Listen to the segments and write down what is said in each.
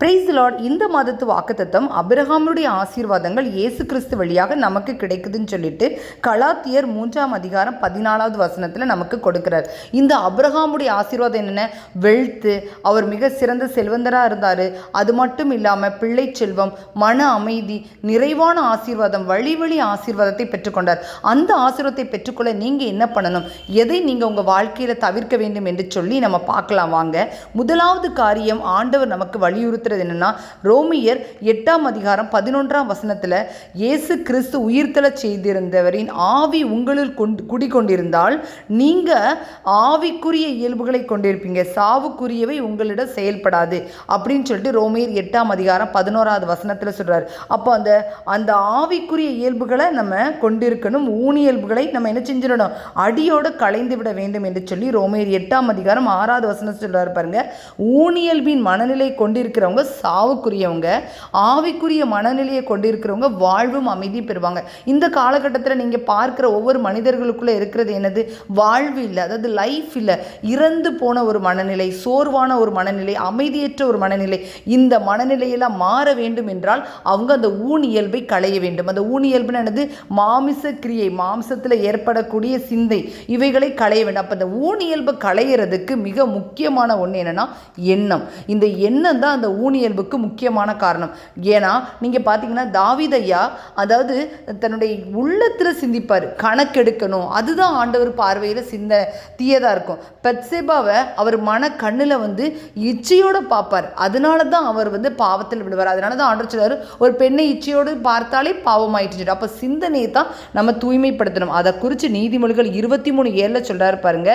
Price Lord இந்த மாதத்து வாக்குத்தத்தம் அபிரகாமுடைய ஆசீர்வாதங்கள் இயேசு கிறிஸ்து வழியாக நமக்கு கிடைக்குதுன்னு சொல்லிட்டு கலாத்தியர் மூன்றாம் அதிகாரம் பதினாலாவது வசனத்தில் நமக்கு கொடுக்கிறார். இந்த அபிரகாமுடைய ஆசீர்வாதம் என்னென்ன? வெல்த்து அவர் மிக சிறந்த செல்வந்தராக இருந்தார். அது மட்டும் இல்லாமல் பிள்ளை செல்வம் மன அமைதி நிறைவான ஆசீர்வாதம் வழி வழி ஆசீர்வாதத்தை பெற்றுக்கொண்டார். அந்த ஆசீர்வாதத்தை பெற்றுக்கொள்ள நீங்கள் என்ன பண்ணணும்? எதை நீங்கள் உங்கள் வாழ்க்கையில் தவிர்க்க வேண்டும் என்று சொல்லி நம்ம பார்க்கலாம் வாங்க. முதலாவது காரியம் ஆண்டவர் நமக்கு வலியுறுத்த வலியுறுத்துறது என்னென்னா ரோமியர் எட்டாம் அதிகாரம் பதினொன்றாம் வசனத்தில் இயேசு கிறிஸ்து உயிர்த்தெழச் செய்திருந்தவரின் ஆவி உங்களில் கொண்டு குடிக்கொண்டிருந்தால் நீங்கள் ஆவிக்குரிய இயல்புகளை கொண்டிருப்பீங்க. சாவுக்குரியவை உங்களிடம் செயல்படாது. அப்படின்னு சொல்லிட்டு ரோமியர் எட்டாம் அதிகாரம் பதினோராவது வசனத்தில் சொல்கிறார் அப்போ அந்த அந்த ஆவிக்குரிய இயல்புகளை நம்ம கொண்டிருக்கணும். ஊனியல்புகளை நம்ம என்ன செஞ்சிடணும்? அடியோடு களைந்து விட வேண்டும் என்று சொல்லி ரோமியர் எட்டாம் அதிகாரம் ஆறாவது வசனம் சொல்கிறார் பாருங்க. ஊனியல்பின் மனநிலை கொண்டிருக்கிறவங்க சாவுக்குரியவங்க ஆவிக்குரிய மனநிலையை கொண்டிருக்கிறவங்க வாழ்வும் அமைதி பெறுவாங்க. இந்த காலகட்டத்தில் நீங்கள் பார்க்குற ஒவ்வொரு மனிதர்களுக்குள்ளே இருக்கிறது என்னது? வாழ்வு இல்லை அதாவது லைஃப் இல்லை. இறந்து போன ஒரு மனநிலை சோர்வான ஒரு மனநிலை அமைதியற்ற ஒரு மனநிலை இந்த மனநிலையெல்லாம் மாற வேண்டும் என்றால் அவங்க அந்த ஊன் இயல்பை களைய வேண்டும். அந்த ஊன் இயல்புன்னு என்னது? மாமிச கிரியை மாம்சத்தில் ஏற்படக்கூடிய சிந்தை இவைகளை களைய வேண்டும். அப்போ அந்த ஊன் இயல்பை களையிறதுக்கு மிக முக்கியமான ஒன்று என்னன்னா எண்ணம். இந்த எண்ணம் தான் அந்த ஊனியல்புக்கு முக்கியமான காரணம். ஏன்னா நீங்கள் பார்த்தீங்கன்னா தாவிதையா அதாவது தன்னுடைய உள்ளத்தில் சிந்திப்பார். கணக்கெடுக்கணும். அதுதான் ஆண்டவர் பார்வையில் சிந்த தீயதாக இருக்கும். பெட்சேபாவை அவர் மன கண்ணில் வந்து இச்சையோடு பார்ப்பார் அதனால தான் அவர் வந்து பாவத்தில் விடுவார் அதனால தான் ஆண்டவர் சொல்லுவார் ஒரு பெண்ணை இச்சையோடு பார்த்தாலே பாவமாயிட்டு அப்போ சிந்தனையை தான் நம்ம தூய்மைப்படுத்தணும். அதை குறித்து நீதிமொழிகள் இருபத்தி மூணு ஏழில் சொல்கிறார் பாருங்க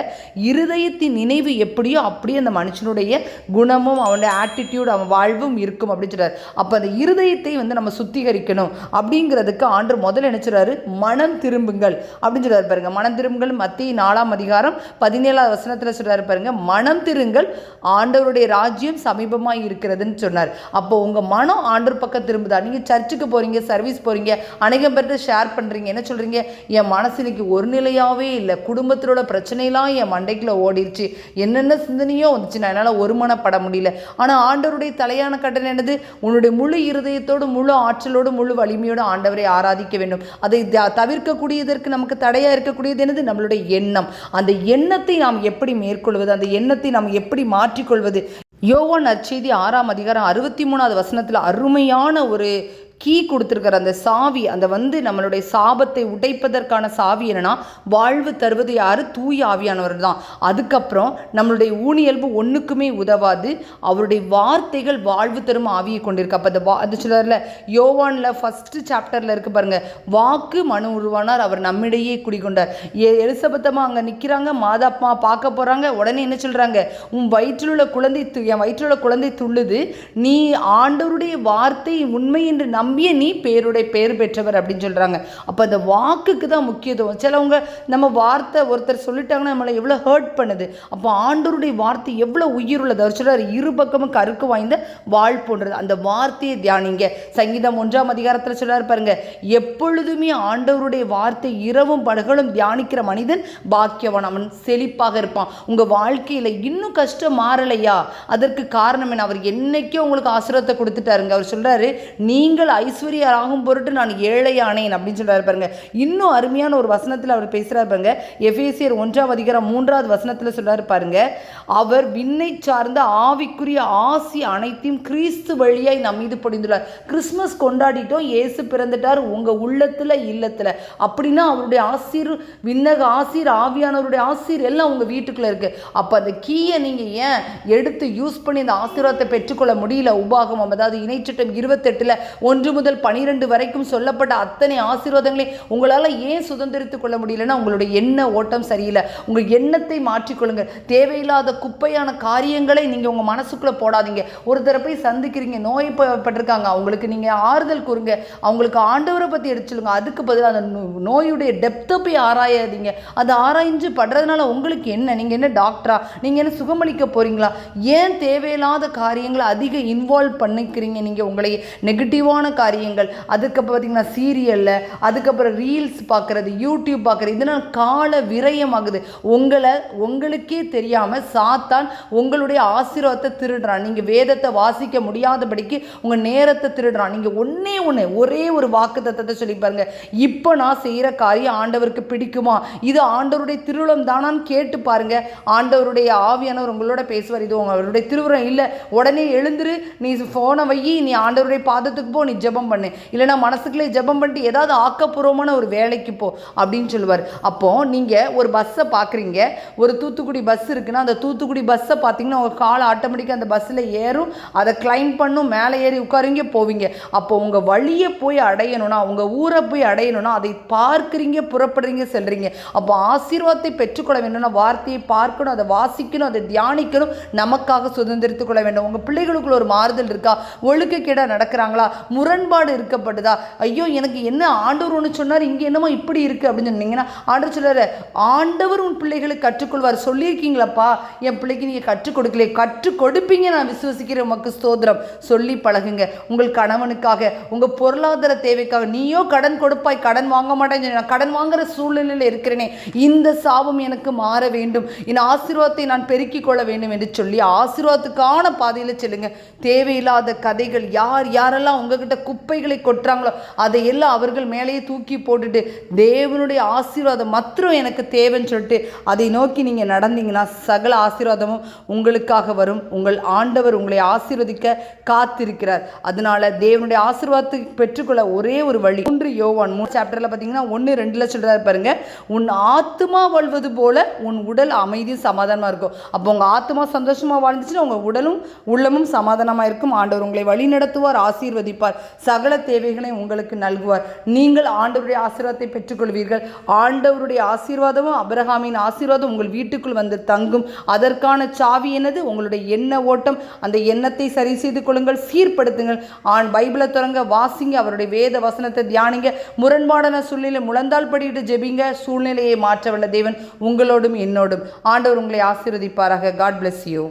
இருதயத்தின் நினைவு எப்படியோ அப்படியே அந்த மனுஷனுடைய குணமும் அவனுடைய ஆட்டிடியூட் அவன் வாழ்வும் இருக்கும் அப்படின்னு சொல்கிறார் அப்போ அந்த இருதயத்தை வந்து நம்ம சுத்திகரிக்கணும் அப்படிங்கிறதுக்கு ஆண்டு முதல்ல நினைச்சுறாரு மனம் திரும்புங்கள் அப்படின்னு சொல்கிறார் பாருங்க. மனம் திரும்புங்கள் மத்திய நாலாம் அதிகாரம் பதினேழாவது வசனத்தில் சொல்கிறார் பாருங்க. மனம் திருங்கள் ஆண்டவருடைய ராஜ்யம் சமீபமாக இருக்கிறதுன்னு சொன்னார். அப்போ உங்கள் மனம் ஆண்டவர் பக்கம் திரும்புதா? நீங்கள் சர்ச்சுக்கு போகிறீங்க சர்வீஸ் போகிறீங்க அநேகம் பேர்கிட்ட ஷேர் பண்ணுறீங்க என்ன சொல்கிறீங்க என் மனசு இன்னைக்கு ஒரு நிலையாகவே இல்லை. குடும்பத்திலோட பிரச்சனையெல்லாம் என் மண்டைக்குள்ள ஓடிடுச்சு என்னென்ன சிந்தனையோ வந்துச்சு. நான் என்னால் ஒருமனப்பட முடியல. ஆனால் ஆண்டவருடைய தலை தலையான கட்டணம் என்னது உன்னுடைய முழு இருதயத்தோடு முழு ஆற்றலோடு முழு வலிமையோடு ஆண்டவரை ஆராதிக்க வேண்டும். அதை த- தவிர்க்கக்கூடியதற்கு நமக்கு தடையாக இருக்கக்கூடியது என்னது? நம்மளுடைய எண்ணம். அந்த எண்ணத்தை நாம் எப்படி மேற்கொள்வது? அந்த எண்ணத்தை நாம் எப்படி மாற்றிக்கொள்வது? யோவான் நற்செய்தி ஆறாம் அதிகாரம் அறுபத்தி மூணாவது வசனத்தில் அருமையான ஒரு கீ கொடுத்துருக்கிற அந்த சாவி அந்த வந்து நம்மளுடைய சாபத்தை உடைப்பதற்கான சாவி என்னன்னா வாழ்வு தருவது யாரு? தூய ஆவியானவர் தான். அதுக்கப்புறம் நம்மளுடைய ஊனியல்பு ஒன்றுக்குமே உதவாது. அவருடைய வார்த்தைகள் வாழ்வு தரும் ஆவியை கொண்டிருக்கு. அப்போ அந்த வா அது சொல்லுவார்ல யோவானில் ஃபஸ்ட்டு சாப்டரில் இருக்கு பாருங்க. வாக்கு மனு உருவானார் அவர் நம்மிடையே குடிகொண்டார். எ எலிசபெத்தம்மா அங்கே நிற்கிறாங்க மாதாப்பா பார்க்க போகிறாங்க உடனே என்ன சொல்கிறாங்க உன் வயிற்றில் உள்ள குழந்தை து- என் வயிற்றில் உள்ள குழந்தை துள்ளுது. நீ ஆண்டவருடைய வார்த்தை உண்மை என்று நம்பிய நீ பேருடைய பெயர் பெற்றவர் அப்படின்னு சொல்கிறாங்க அப்போ அந்த வாக்குக்கு தான் முக்கியத்துவம். சிலவங்க நம்ம வார்த்தை ஒருத்தர் சொல்லிட்டாங்கன்னா நம்மளை எவ்வளோ ஹர்ட் பண்ணுது. அப்போ ஆண்டவருடைய வார்த்தை எவ்வளோ உயிருள்ளது அவர் சொல்கிறார் இரு பக்கமும் கருக்கு வாய்ந்த வாழ் போன்றது. அந்த வார்த்தையை தியானிங்க. சங்கீதம் ஒன்றாம் அதிகாரத்தில் சொல்கிறார் பாருங்க எப்பொழுதுமே ஆண்டவருடைய வார்த்தை இரவும் பகலும் தியானிக்கிற மனிதன் பாக்கியவான். அவன் செழிப்பாக இருப்பான். உங்கள் வாழ்க்கையில் இன்னும் கஷ்டம் மாறலையா? அதற்கு காரணம் என்ன? அவர் என்னைக்கும் உங்களுக்கு ஆசிரத்தை கொடுத்துட்டாருங்க. அவர் சொல்கிறாரு நீங்கள் ஐஸ்வர்யராகும் பொருட்டு நான் ஏழையானேன் அப்படின்னு சொல்றாரு பாருங்க. இன்னும் அருமையான ஒரு வசனத்தில் அவர் பேசுகிறார் பாருங்க. எஃபேசியர் ஒன்றாம் அதிகாரம் மூன்றாவது வசனத்தில் சொல்கிறார் பாருங்க. அவர் விண்ணை சார்ந்த ஆவிக்குரிய ஆசி அனைத்தையும் கிறிஸ்து வழியாய் நம் மீது பொழிந்துள்ளார். கிறிஸ்மஸ் கொண்டாடிட்டோம் இயேசு பிறந்துட்டார் உங்கள் உள்ளத்தில் இல்லத்தில். அப்படின்னா அவருடைய ஆசீர் விண்ணக ஆசீர் ஆவியானவருடைய ஆசீர் எல்லாம் உங்கள் வீட்டுக்குள்ளே இருக்குது அப்போ அந்த கீயை நீங்கள் ஏன் எடுத்து யூஸ் பண்ணி அந்த ஆசீர்வாதத்தை பெற்றுக்கொள்ள முடியல? உபாகமம் அதாவது இணைச்சட்டம் இருபத்தெட்டில் ஒன்று முதல் பனிரெண்டு வரைக்கும் சொல்லப்பட்ட அத்தனை ஆசீர்வாதங்களை உங்களால் ஏன் சுதந்திரித்துக் கொள்ள முடியலன்னா உங்களுடைய எண்ண ஓட்டம் சரியில்லை. உங்கள் எண்ணத்தை மாற்றிக்கொள்ளுங்க தேவையில்லாத குப்பையான காரியங்களை நீங்கள் உங்கள் மனசுக்குள்ளே போடாதீங்க. ஒரு தரப்பை சந்திக்கிறீங்க. நோய் பட்டிருக்காங்க. அவங்களுக்கு நீங்கள் ஆறுதல் கூறுங்க. அவங்களுக்கு ஆண்டவரை பற்றி எடுத்து அதுக்கு பதிலாக அந்த நோ- நோயுடைய டெப்த்தை போய் ஆராயாதீங்க. அதை ஆராய்ஞ்சு படுறதுனால உங்களுக்கு என்ன? நீங்கள் என்ன டாக்டரா நீங்கள் என்ன சுகமளிக்க போகிறீங்களா ஏன் தேவையில்லாத காரியங்களை அதிக இன்வால்வ் பண்ணிக்கிறீங்க? நீங்கள் உங்களை நெகட்டிவான காரியங்கள். அதுக்கப்புறம் பார்த்தீங்கன்னா சீரியலில் அதுக்கப்புறம் ரீல்ஸ் பார்க்குறது யூடியூப் பார்க்குறது இதனால் கால விரயமாகுது. உங்களை உங்களுக்கே தெரியாமல் சாத்தான் உங்களுடைய ஆசீர்வாதத்தை திருடுறான். நீங்கள் வேதத்தை வாசிக்க முடியாதபடிக்கு உங்கள் நேரத்தை திருடுறான். நீங்கள் ஒன்றே ஒன்று ஒரே ஒரு வாக்கு தத்தத்தை சொல்லி பாருங்க. இப்போ நான் செய்கிற காரியம் ஆண்டவருக்கு பிடிக்குமா? இது ஆண்டவருடைய திருவிழம் தானான்னு கேட்டு பாருங்க. ஆண்டவருடைய ஆவியானவர் உங்களோட பேசுவார். இது உங்களுடைய திருவுரம் இல்லை. உடனே எழுந்துரு நீ ஃபோனை வை நீ ஆண்டவருடைய பாதத்துக்கு போ நீ ஜெபம் பண்ணு. இல்லைன்னா மனசுக்குள்ளே ஜெபம் பண்ணிட்டு ஏதாவது ஆக்கப்பூர்வமான ஒரு வேலைக்கு போ அப்படின்னு சொல்லுவார். அப்போ நீங்கள் ஒரு பஸ்ஸை பார்க்குறீங்க ஒரு தூத்துக்குடி பஸ் இருக்குன்னா அந்த தூத்துக்குடி பஸ்ஸை பார்த்தீங்கன்னா உங்கள் கால் ஆட்டோமேட்டிக்காக அந்த பஸ்ஸில் ஏறும். அதை கிளைம் பண்ணும். மேலே ஏறி உட்காருங்க போவீங்க. அப்போ உங்கள் வழியை போய் அடையணும்னா உங்கள் ஊரை போய் அடையணும்னா அதை பார்க்குறீங்க புறப்படுறீங்க செல்கிறீங்க அப்போ ஆசீர்வாதத்தை பெற்றுக்கொள்ள வேண்டும்னா வார்த்தையை பார்க்கணும் அதை வாசிக்கணும் அதை தியானிக்கணும். நமக்காக சுதந்திரத்துக்கொள்ள வேண்டும். உங்கள் பிள்ளைகளுக்குள்ள ஒரு மாறுதல் இருக்கா? ஒழுக்கக்கேடாக நடக்கிறாங்களா? முரண்பாடு இருக்கப்படுதா ஐயோ எனக்கு என்ன ஆண்டவர் ஒன்று சொன்னார் இங்கே என்னமோ இப்படி இருக்குது அப்படின்னு சொன்னீங்கன்னா ஆண்டவர் சொல்கிறார் ஆண்டவர் உன் பிள்ளைகளுக்கு கற்றுக்கொள்வார். சொல்லியிருக்கீங்களப்பா? என் பிள்ளைக்கு நீங்கள் கற்றுக் கொடுக்கலையே. கற்றுக் கொடுப்பீங்க நான் விசுவசிக்கிறேன் உமக்கு ஸ்தோத்திரம். சொல்லி பழகுங்க. உங்கள் கணவனுக்காக உங்கள் பொருளாதார தேவைக்காக நீயோ கடன் கொடுப்பாய் கடன் வாங்க மாட்டேன்னு நான் கடன் வாங்குகிற சூழ்நிலையில் இருக்கிறேனே. இந்த சாபம் எனக்கு மாற வேண்டும். இந்த ஆசீர்வாதத்தை நான் பெருக்கிக் கொள்ள வேண்டும் என்று சொல்லி ஆசீர்வாதத்துக்கான பாதையில் செல்லுங்க. தேவையில்லாத கதைகள் யார் யாரெல்லாம் உங்ககிட்ட குப்பைகளை கொட்டுறாங்களோ அதையெல்லாம் அவர்கள் மேலேயே தூக்கி போட்டுட்டு தேவனுடைய ஆசீர்வாதம் மாத்திரம் எனக்கு தேவைன்னு சொல்லிட்டு அதை நோக்கி நீங்கள் நடந்தீங்கன்னா சகல ஆசீர்வாதமும் உங்களுக்காக வரும். உங்கள் ஆண்டவர் உங்களை ஆசீர்வதிக்க காத்திருக்கிறார். அதனால தேவனுடைய ஆசீர்வாதத்தை பெற்றுக்கொள்ள ஒரே ஒரு வழி. மூன்று யோவான் மூணு சாப்டரில் பார்த்தீங்கன்னா ஒன்று ரெண்டில் சொல்கிறாரு பாருங்க உன் ஆத்மா வாழ்வது போல உன் உடல் அமைதியும் சமாதானமாக இருக்கும். அப்போ உங்கள் ஆத்மா சந்தோஷமாக வாழ்ந்துச்சுன்னா உங்கள் உடலும் உள்ளமும் சமாதானமாக இருக்கும். ஆண்டவர் உங்களை வழி நடத்துவார் ஆசீர்வதிப்பார். சகல தேவைகளை உங்களுக்கு நல்குவார். நீங்கள் ஆண்டவருடைய ஆசீர்வாதத்தை பெற்றுக்கொள்வீர்கள். ஆண்டவருடைய ஆசீர்வாதமும் அபிரஹாமின் ஆசீர்வாதம் உங்கள் வீட்டுக்குள் வந்து தங்கும். அதற்கான சாவி என்னது? உங்களுடைய எண்ண ஓட்டம். அந்த எண்ணத்தை சரி செய்து கொள்ளுங்கள். சீர்படுத்துங்கள். ஆண் பைபிளை தொடங்க வாசிங்க. அவருடைய வேத வசனத்தை தியானிங்க. முரண்பாடான சூழ்நிலை முழந்தால் படிட்டு ஜெபிங்க. சூழ்நிலையை மாற்றவல்ல தேவன். உங்களோடும் என்னோடும். ஆண்டவர் உங்களை ஆசீர்வதிப்பாராக. God bless you